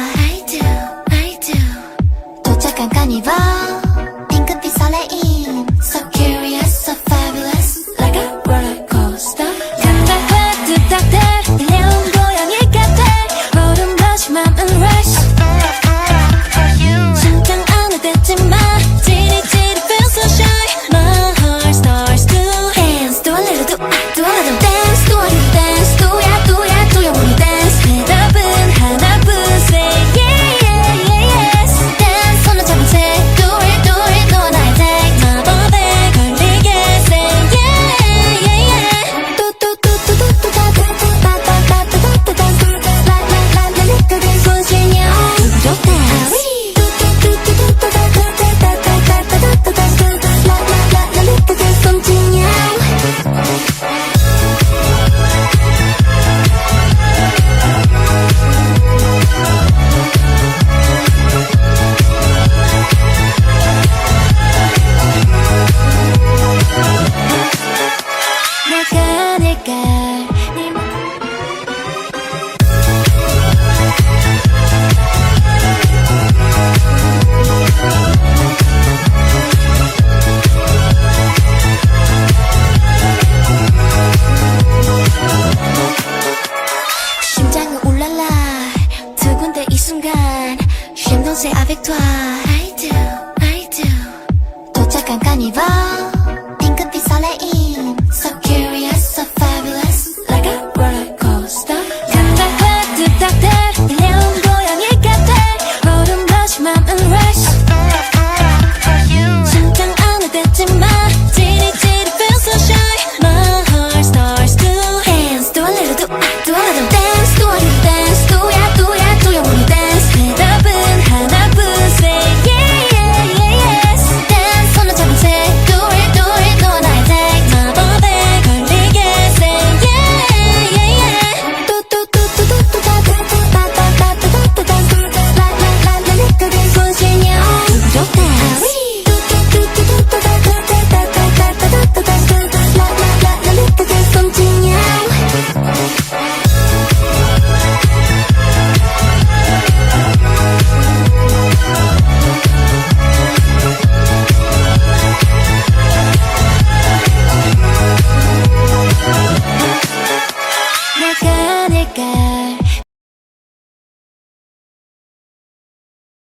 I do, I do. 도착한 카니발 do, I do 도착한 카니발